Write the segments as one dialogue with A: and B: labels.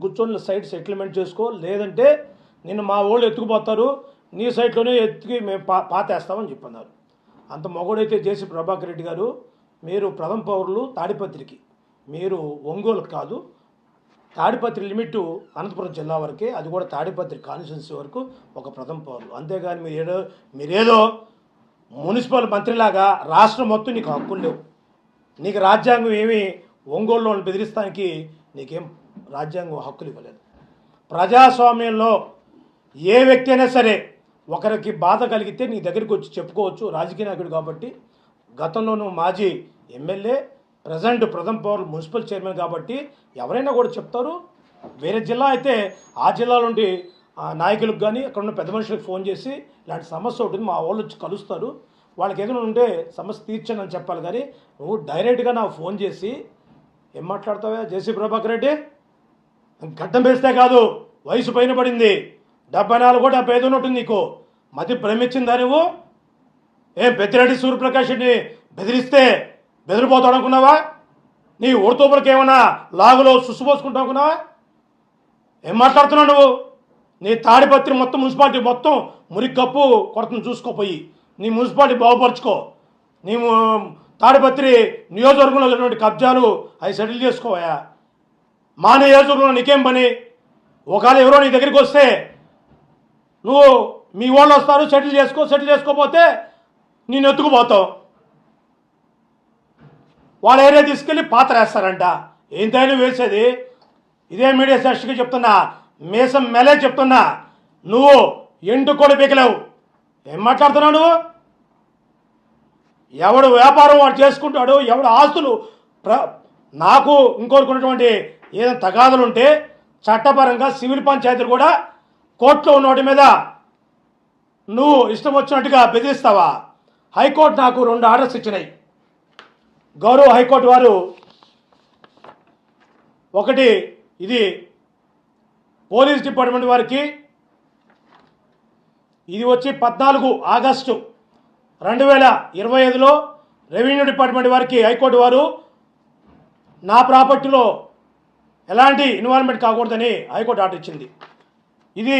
A: కూర్చొని site settlement చేసుకో. లేదంటే నిన్ను మా వాళ్ళు ఎత్తుకుపోతారు. నీ సైట్లోనే ఎత్తుకి మేము పా పాతేస్తామని చెప్పన్నారు. అంత మొగుడైతే జేసీ ప్రభాకర్ రెడ్డి గారు మీరు ప్రథమ పౌరులు తాడిపత్రికి. మీరు ఒంగోలు కాదు తాడిపత్రి లిమిట్ అనంతపురం జిల్లా వరకే అది కూడా తాడిపత్రి కాన్స్టిట్యున్సీ వరకు ఒక ప్రథమ పౌరులు. అంతేగాని మీరు ఏదో మీరేదో మున్సిపల్ మంత్రిలాగా రాష్ట్రం మొత్తం నీకు హక్కులు లేవు. నీకు రాజ్యాంగం ఏమి ఒంగోలులో బెదిరిస్తానికి నీకేం రాజ్యాంగం హక్కులు ఇవ్వలేదు. ప్రజాస్వామ్యంలో ఏ వ్యక్తి అయినా సరే ఒకరికి బాధ కలిగితే నీ దగ్గరికి వచ్చి చెప్పుకోవచ్చు. రాజకీయ నాయకుడు కాబట్టి గతంలోనూ మాజీ ఎమ్మెల్యే ప్రజెంట్ ప్రథమ పవర్ మున్సిపల్ చైర్మన్ కాబట్టి ఎవరైనా కూడా చెప్తారు. వేరే జిల్లా అయితే ఆ జిల్లా నుండి ఆ నాయకులకు కానీ అక్కడ ఉన్న పెద్ద మనుషులకు ఫోన్ చేసి ఇలాంటి సమస్య ఉంటుంది మా వాళ్ళు వచ్చి కలుస్తారు. వాళ్ళకి ఏదైనా ఉంటే సమస్య తీర్చండి అని చెప్పాలి కానీ నువ్వు డైరెక్ట్గా నాకు ఫోన్ చేసి ఏం మాట్లాడతావా జేసీ ప్రభాకర్ రెడ్డి. గడ్డం వేస్తే కాదు వయసు పైన పడింది. డెబ్బై నాలుగు డెబ్బై ఐదు ఉన్నట్టుంది నీకు. మతి ప్రేమించిందా నువ్వు? ఏం పెద్దిరెడ్డి సూర్యప్రకాష్ రెడ్డిని బెదిరిస్తే బెదిరిపోతాడు అనుకున్నావా? నీ ఓడితోపులకి ఏమన్నా లాగులో సుసుపోసుకుంటావు అనుకున్నావా? ఏం మాట్లాడుతున్నావు నువ్వు? నీ తాడిపత్రి మొత్తం మున్సిపాలిటీ మొత్తం మురికి కప్పు కొరతను చూసుకోపోయి నీ మున్సిపాలిటీ బాగుపరుచుకో. నీ తాడిపత్రి నియోజకవర్గంలో ఉన్నటువంటి కబ్జాలు అవి సెటిల్ చేసుకోవా మా నియోజకవర్గంలో నీకేం పని? ఒకవేళ ఎవరో నీ దగ్గరికి వస్తే నువ్వు మీ వాళ్ళు వస్తారు సెటిల్ చేసుకో సెటిల్ చేసుకోపోతే నేను ఎత్తుకుపోతావు. వాళ్ళ ఏరియా తీసుకెళ్ళి పాత్ర వేస్తారంట ఏంటైనా వేసేది? ఇదే మీడియా సాక్షిగా చెప్తున్నా. మీసం మెలే చెప్తున్నా. నువ్వు ఎండు కూడా పీకలేవు. ఏం మాట్లాడుతున్నావు నువ్వు? ఎవడు వ్యాపారం వాడు చేసుకుంటాడు ఎవడు ఆస్తులు ప్ర నాకు ఇంకోరుకున్నటువంటి ఏదైనా తగాదులు ఉంటే చట్టపరంగా సివిల్ పంచాయతీలు కూడా కోర్టులో ఉన్న వాటి మీద నువ్వు ఇష్టం వచ్చినట్టుగా బెదిరిస్తావా? హైకోర్టు నాకు రెండు ఆర్డర్స్ ఇచ్చినాయి. గౌరవ హైకోర్టు వారు ఒకటి ఇది పోలీస్ డిపార్ట్మెంట్ వారికి ఇది వచ్చి పద్నాలుగు ఆగస్టు రెండు వేల ఇరవై ఐదులో రెవెన్యూ డిపార్ట్మెంట్ వారికి హైకోర్టు వారు నా ప్రాపర్టీలో ఎలాంటి ఇన్వాల్వ్మెంట్ కాకూడదని హైకోర్టు ఆర్డర్ ఇచ్చింది. ఇది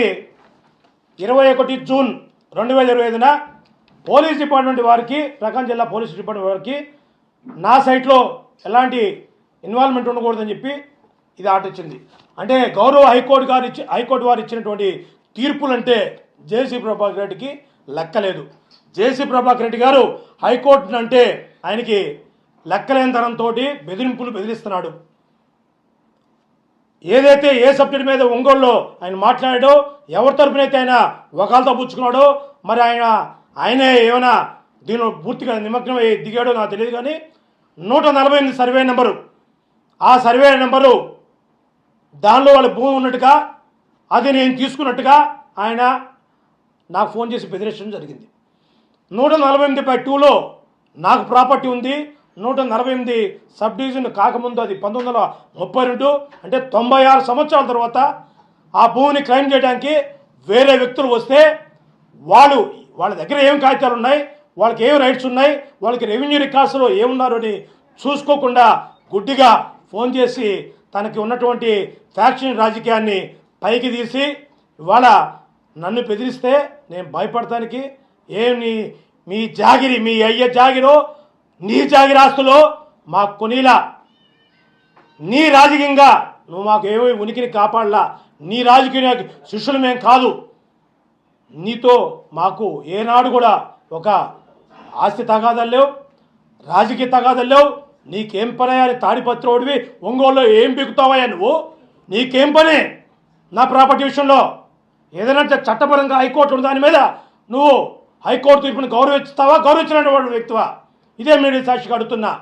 A: ఇరవై ఒకటి జూన్ రెండు వేల ఇరవై ఐదున పోలీస్ డిపార్ట్మెంట్ వారికి ప్రకాశం జిల్లా పోలీస్ డిపార్ట్మెంట్ వారికి నా సైట్లో ఎలాంటి ఇన్వాల్వ్మెంట్ ఉండకూడదని చెప్పి ఇది ఆర్డర్ ఇచ్చింది. అంటే గౌరవ హైకోర్టు గారు ఇచ్చి హైకోర్టు వారు ఇచ్చినటువంటి తీర్పులంటే జేసీ ప్రభాకర్ రెడ్డికి లెక్కలేదు. జేసీ ప్రభాకర్ రెడ్డి గారు హైకోర్టు అంటే ఆయనకి లెక్కలేని తనంతో బెదిరింపులు బెదిరిస్తున్నాడు. ఏదైతే ఏ సబ్జెక్ట్ మీద ఒంగోలులో ఆయన మాట్లాడాడో ఎవరి తరపునైతే ఆయన ఒకళ్ళతో పుచ్చుకున్నాడో మరి ఆయన ఆయనే ఏమైనా దీనిలో పూర్తిగా నిమగ్నమై దిగాడో నాకు తెలియదు కానీ నూట నలభై ఎనిమిది సర్వే నెంబరు. ఆ సర్వే నెంబరు దానిలో వాళ్ళ భూమి ఉన్నట్టుగా అది నేను తీసుకున్నట్టుగా ఆయన నాకు ఫోన్ చేసి బెదిరించడం జరిగింది. నూట నలభై ఎనిమిది బై టూలో నాకు ప్రాపర్టీ ఉంది. నూట నలభై ఎనిమిది సబ్ డివిజన్ కాకముందు అది పంతొమ్మిది వందల ముప్పై రెండు అంటే తొంభై ఆరు సంవత్సరాల తర్వాత ఆ భూమిని క్లెయిమ్ చేయడానికి వేరే వ్యక్తులు వస్తే వాళ్ళు వాళ్ళ దగ్గర ఏం కాగితాలు ఉన్నాయి వాళ్ళకి ఏం రైట్స్ ఉన్నాయి వాళ్ళకి రెవెన్యూ రికార్డ్స్లో ఏమున్నారు అని చూసుకోకుండా గుడ్డిగా ఫోన్ చేసి తనకి ఉన్నటువంటి ఫ్యాక్షన్ రాజకీయాన్ని పైకి తీసి ఇవాళ నన్ను బెదిరిస్తే నేను భయపడటానికి ఏమి మీ జాగిరి మీ అయ్య జాగిరో నీ జాగిరాస్తులో మాకు మా కొనీలా నీ రాజకీయంగా నువ్వు మాకు ఏమీ ఉనికిని కాపాడలా. నీ రాజకీయ శిష్యులు మేం కాదు. నీతో మాకు ఏనాడు కూడా ఒక ఆస్తి తగాదాలు లేవు రాజకీయ తగాదాలు లేవు. నీకేం పని అని తాడిపత్రోడివి ఒంగోలులో ఏం బిగుతావయ్యా నువ్వు? నీకేం పని నా ప్రాపర్టీ విషయంలో? ఏదైనా చట్టపరంగా హైకోర్టు ఉన్న దాని మీద నువ్వు హైకోర్టు తీర్పుని గౌరవిస్తావా? గౌరవించిన వ్యక్తివా? ఇదే మీరు సాక్షిగా అడుగుతున్నా